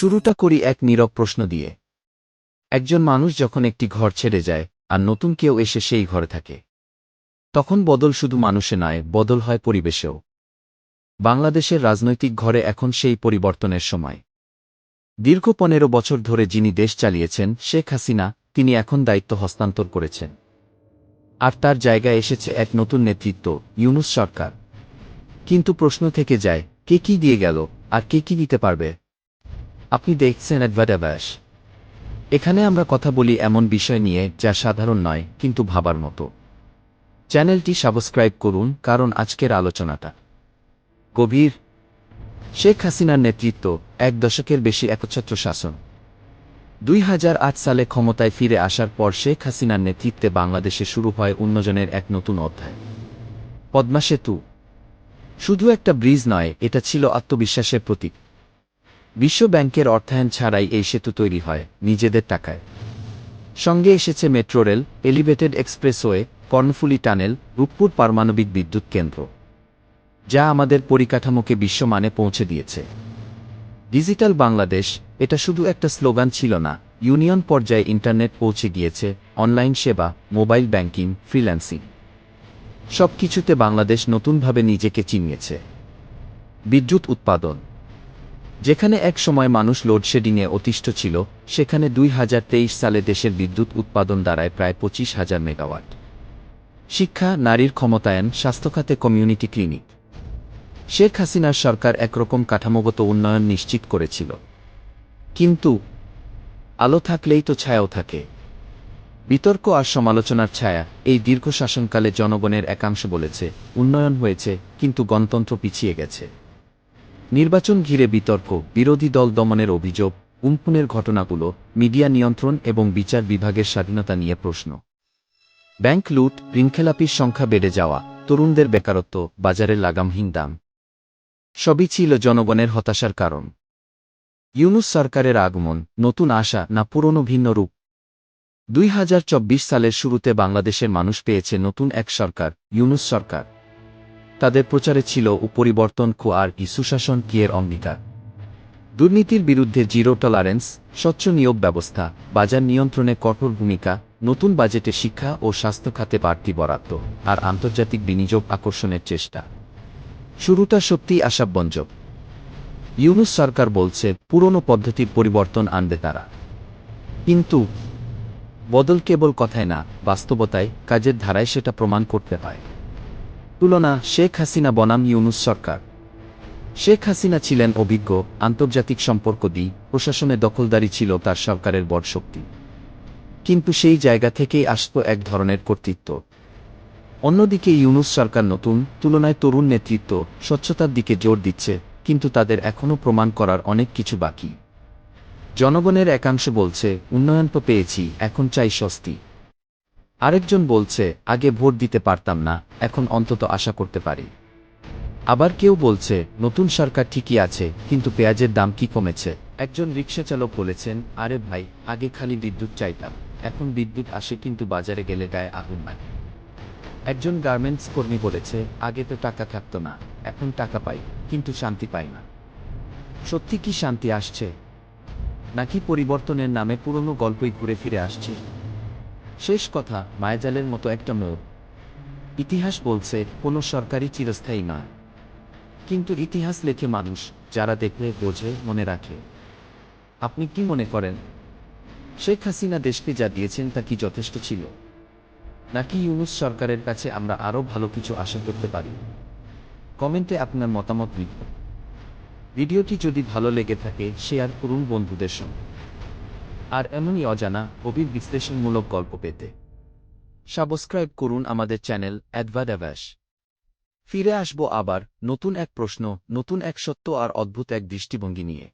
শুরুটা করি এক নীরব প্রশ্ন দিয়ে। একজন মানুষ যখন একটি ঘর ছেড়ে যায়, আর নতুন কেউ এসে সেই ঘরে থাকে। তখন বদল শুধু মানুষে নয়, বদল হয় পরিবেশেও। বাংলাদেশের রাজনৈতিক ঘরে এখন সেই পরিবর্তনের সময়। দীর্ঘ পনেরো বছর ধরে যিনি দেশ চালিয়েছেন, শেখ হাসিনা, তিনি এখন দায়িত্ব হস্তান্তর করেছেন। আর তার জায়গায় এসেছে এক নতুন নেতৃত্ব, ইউনুস সরকার। কিন্তু প্রশ্ন থেকে যায়, কে কি দিয়ে গেল, আর কে কি দিতে পারবে? আপনি দেখছেন অ্যাডভার্টাবাস এখানে আমরা কথা বলি এমন বিষয় নিয়ে যা সাধারণ নয়, কিন্তু ভাবার মতো। চ্যানেলটি সাবস্ক্রাইব করুন, কারণ আজকের আলোচনাটা গভীর। শেখ হাসিনার নেতৃত্ব এক দশকের বেশি একচ্ছত্র শাসন। দুই হাজার আট সালে ক্ষমতায় ফিরে আসার পর শেখ হাসিনার নেতৃত্বে বাংলাদেশে শুরু হয় উন্নয়নের এক নতুন অধ্যায়। পদ্মা সেতু। শুধু একটা ব্রিজ নয়, এটা ছিল আত্মবিশ্বাসের প্রতীক। বিশ্ব ব্যাংকের অর্থায়ন ছাড়াই এই সেতু তৈরি হয়, নিজেদের টাকায়। সঙ্গে এসেছে metro rail, elevated expressway, Karnaphuli tunnel, Rooppur পারমাণবিক বিদ্যুৎ কেন্দ্র, যা আমাদের পরিকাঠামোকে বিশ্বমানে পৌঁছে দিয়েছে। ডিজিটাল বাংলাদেশ, এটা শুধু একটা স্লোগান ছিল না, ইউনিয়ন পর্যায়ে ইন্টারনেট পৌঁছে গিয়েছে, অনলাইন সেবা, মোবাইল ব্যাংকিং, ফ্রিল্যান্সিং। সব কিছুতে বাংলাদেশ নতুনভাবে নিজেকে চিনিয়েছে। বিদ্যুৎ উৎপাদন। যেখানে এক সময় মানুষ লোডশেডিংয়ে অতিষ্ঠ ছিল, সেখানে দুই হাজার তেইশ সালে দেশের বিদ্যুৎ উৎপাদন দাঁড়ায় প্রায় পঁচিশ হাজার মেগাওয়াট। শিক্ষা, নারীর ক্ষমতায়ন স্বাস্থ্যখাতে কমিউনিটি ক্লিনিক। শেখ হাসিনার সরকার একরকম কাঠামোগত উন্নয়ন নিশ্চিত করেছিল। কিন্তু আলো থাকলেই তো ছায়াও থাকে। বিতর্ক আর সমালোচনার ছায়া এই দীর্ঘ শাসনকালে জনগণের একাংশ বলেছে, উন্নয়ন হয়েছে, কিন্তু গণতন্ত্র পিছিয়ে গেছে। নির্বাচন ঘিরে বিতর্ক, বিরোধী দল দমনের অভিযোগ, উম্পুনের ঘটনাগুলো, মিডিয়া নিয়ন্ত্রণ এবং বিচার বিভাগের স্বাধীনতা নিয়ে প্রশ্ন। ব্যাংক লুট, ঋণখেলাপির সংখ্যা বেড়ে যাওয়া, তরুণদের বেকারত্ব, বাজারের লাগামহীন দাম। সবই ছিল জনগণের হতাশার কারণ। ইউনুস সরকারের আগমন, নতুন আশা না পুরনো ভিন্ন রূপ? দুই হাজার চব্বিশ সালের শুরুতে বাংলাদেশের মানুষ পেয়েছে নতুন এক সরকার, ইউনুস সরকার। তাদের প্রচারে ছিল উপরিবর্তন কো আর ই সুশাসন কিয়ের অঙ্গীকার। দুর্নীতির বিরুদ্ধে জিরো টলারেন্স, স্বচ্ছ নিয়োগ ব্যবস্থা, বাজার নিয়ন্ত্রণে কঠোর ভূমিকা, নতুন বাজেটে শিক্ষা ও স্বাস্থ্য খাতে বাড়তি বরাদ্দ, আর আন্তর্জাতিক বিনিয়োগ আকর্ষণের চেষ্টা। শুরুটা সত্যিই আশাব্যঞ্জক। ইউনুস সরকার বলছে, পুরনো পদ্ধতির পরিবর্তন আনবে তারা। কিন্তু বদল কেবল কথায় না, বাস্তবতায় কাজের ধারায় সেটা প্রমাণ করতে হয়। তুলনা শেখ হাসিনা বনাম ইউনুস সরকার। শেখ হাসিনা ছিলেন অভিজ্ঞ, আন্তর্জাতিক সম্পর্ক দি, প্রশাসনে দখলদারি ছিল তার সরকারের বড় শক্তি। কিন্তু সেই জায়গা থেকেই আসত এক ধরনের কর্তৃত্ব। অন্যদিকে ইউনুস সরকার নতুন, তুলনায় তরুণ নেতৃত্ব, স্বচ্ছতার দিকে জোর দিচ্ছে, কিন্তু তাদের এখনও প্রমাণ করার অনেক কিছু বাকি। জনগণের একাংশ বলছে, উন্নয়ন তো পেয়েছি, এখন চাই স্বস্তি। আরেকজন বলছে, আগে ভোট দিতে পারতাম না, এখন অন্তত আশা করতে পারি। আবার কেউ বলছে, নতুন সরকার ঠিকই আছে, কিন্তু পেঁয়াজের দাম কি কমেছে? একজন রিক্সাচালক বলেছেন, আরে ভাই, আগে খালি বিদ্যুৎ চাইতাম, এখন বিদ্যুৎ আসে কিন্তু বাজারে গেলে গায়ে আগুন লাগে একজন গার্মেন্টস কর্মী বলেছে, আগে তো টাকা থাকতো না, এখন টাকা পাই, কিন্তু শান্তি পাই না। সত্যি কি শান্তি আসছে? নাকি পরিবর্তনের নামে পুরনো গল্পই ঘুরে ফিরে আসছে? শেষ কথা মায়াজালের মতো একটা মেয়। ইতিহাস বলছে, কোনো সরকারি চিরস্থায়ী না। কিন্তু ইতিহাস লেখে মানুষ, যারা দেখলে, বোঝে, মনে রাখে। আপনি কি মনে করেন? শেখ হাসিনা দেশকে যা দিয়েছেন তা কি যথেষ্ট ছিল? নাকি ইউনুস সরকারের কাছে আমরা আরও ভালো কিছু আশা করতে পারি? কমেন্টে আপনার মতামত লিখুন। ভিডিওটি যদি ভালো লেগে থাকে, শেয়ার করুন বন্ধুদের সঙ্গে। আর এমনই অজানা গভীর বিশ্লেষণমূলক গল্প পেতে। সাবস্ক্রাইব করুন আমাদের চ্যানেল অ্যাডভাডাভ্যাস ফিরে আসব আবার নতুন এক প্রশ্ন, নতুন এক সত্য আর অদ্ভুত এক দৃষ্টিভঙ্গি নিয়ে।